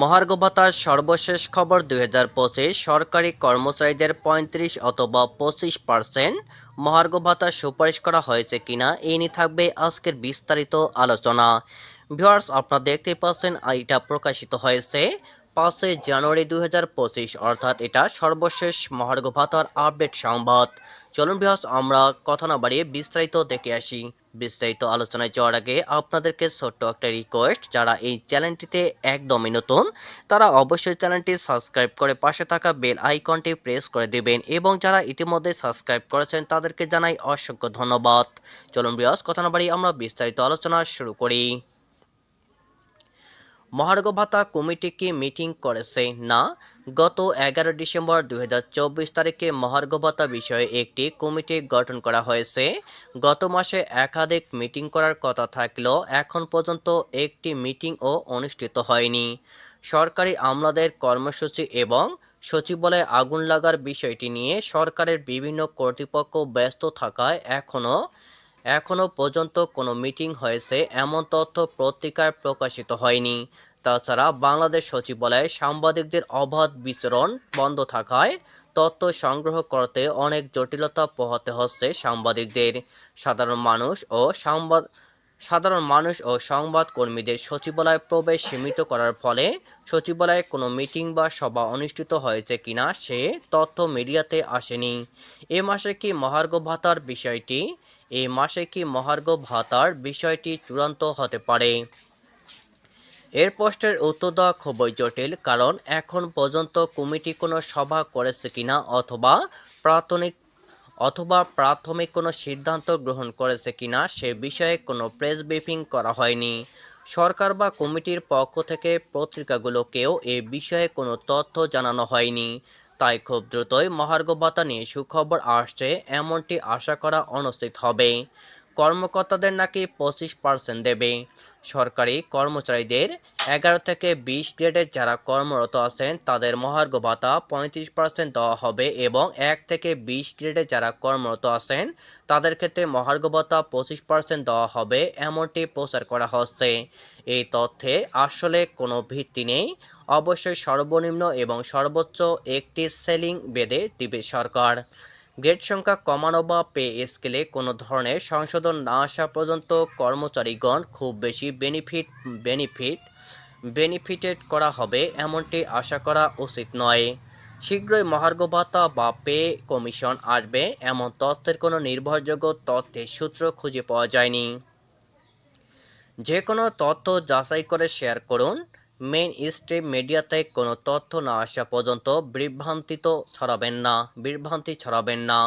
মহার্ঘ ভাতার সর্বশেষ খবর দুই হাজার পঁচিশ, সরকারি কর্মচারীদের পঁয়ত্রিশ অথবা পঁচিশ পার্সেন্ট মহার্ঘ ভাতা সুপারিশ করা হয়েছে কিনা, এই নিয়ে থাকবে আজকের বিস্তারিত আলোচনা। ভিউয়ার্স, আপনারা দেখতে পাচ্ছেন এটা প্রকাশিত হয়েছে পাঁচই জানুয়ারি দুই হাজার পঁচিশ, অর্থাৎ এটা সর্বশেষ মহার্ঘ ভাতার আপডেট সংবাদ। চলুন ভিউয়ার্স, আমরা কথা না বাড়িয়ে বিস্তারিত দেখে আসি। বিস্তারিত আলোচনায় যাওয়ার আগে আপনাদেরকে ছোট্ট একটা রিকোয়েস্ট যারা এই চ্যানেলটিতে একদমই নতুন, তারা অবশ্যই চ্যানেলটি সাবস্ক্রাইব করে পাশে থাকা বেল আইকনটি প্রেস করে দেবেন এবং যারা ইতিমধ্যে সাবস্ক্রাইব করেছেন, তাদেরকে জানাই অসংখ্য ধন্যবাদ। চলুন বিয়াস কথা না বাড়ি আমরা বিস্তারিত আলোচনা শুরু করি। মহার্ঘ ভাতা কমিটি কি মিটিং করেছে? না গত এগারো ডিসেম্বর দু হাজার চব্বিশ তারিখে মহার্ঘ ভাতা বিষয়ে একটি কমিটি গঠন করা হয়েছে। গত মাসে একাধিক মিটিং করার কথা থাকলেও এখন পর্যন্ত একটি মিটিংও অনুষ্ঠিত হয়নি। সরকারি আমলাদের কর্মসূচি এবং সচিবালয়ে আগুন লাগার বিষয়টি নিয়ে সরকারের বিভিন্ন কর্তৃপক্ষ ব্যস্ত থাকায় এখনও এখনও পর্যন্ত কোনো মিটিং হয়েছে। এমন তথ্য পত্রিকায় প্রকাশিত হয়নি। তাছাড়া বাংলাদেশ সচিবালয়ে সাংবাদিকদের অবাধ বিচরণ বন্ধ থাকায় তথ্য সংগ্রহ করতে অনেক জটিলতা পোহাতে হচ্ছে সাংবাদিকদের। সাধারণ মানুষ ও সংবাদ সাধারণ মানুষ ও সংবাদ কর্মীদের সচিবালয়ে প্রবেশ সীমিত করার ফলে সচিবালয়ে কোনো মিটিং বা সভা অনুষ্ঠিত হয়েছে কিনা সে তথ্য মিডিয়াতে আসেনি। এ মাসে কি মহার্ঘ ভাতার বিষয়টি? এই মাসে কি মহার্ঘ ভাতার বিষয়টি চূড়ান্ত হতে পারে? এর প্রশ্নের উত্তর দেওয়া খুবই জটিল, কারণ এখন পর্যন্ত কমিটি কোনো সভা করেছে কিনা অথবা প্রাথমিক অথবা প্রাথমিক কোনো সিদ্ধান্ত গ্রহণ করেছে কিনা সে বিষয়ে কোনো প্রেস ব্রিফিং করা হয়নি। সরকার বা কমিটির পক্ষ থেকে পত্রিকাগুলোকেও এ বিষয়ে কোনো তথ্য জানানো হয়নি। তাই খুব দ্রুতই মহার্ঘ ভাতা নিয়ে সুখবর আসছে, এমনটি আশা করা অনুচিত হবে। কর্মকর্তাদের নাকি পঁচিশ পার্সেন্ট দেবে। সরকারি কর্মচারীদের এগারো থেকে বিশ গ্রেডের যারা কর্মরত আছেন, তাদের মহার্ঘ ভাতা পঁয়ত্রিশ পার্সেন্ট দেওয়া হবে এবং এক থেকে বিশ গ্রেডে যারা কর্মরত আছেন, তাদের ক্ষেত্রে মহার্ঘ ভাতা পঁচিশ পার্সেন্ট দেওয়া হবে এমনটি প্রচার করা হচ্ছে। এই তথ্যে আসলে কোনো ভিত্তি নেই। অবশ্যই সর্বনিম্ন এবং সর্বোচ্চ একটি সেলিং বেঁধে দিবে সরকার। গ্রেড সংখ্যা কমানো বা পে স্কেলে কোনো ধরনের সংশোধন না আসা পর্যন্ত কর্মচারীগণ খুব বেশি বেনিফিট বেনিফিট বেনিফিটেড করা হবে এমনটি আশা করা উচিত নয়। শীঘ্রই মহার্ঘ ভাতা বা পে কমিশন আসবে, এমন তথ্যের কোনো নির্ভরযোগ্য তথ্যের সূত্র খুঁজে পাওয়া যায়নি। যে কোনো তথ্য যাচাই করে শেয়ার করুন মেইন স্ট্রিম মিডিয়াতে কোনো তথ্য না আসা পর্যন্ত বিভ্রান্তিত ছড়াবেন না বিভ্রান্তি ছড়াবেন না।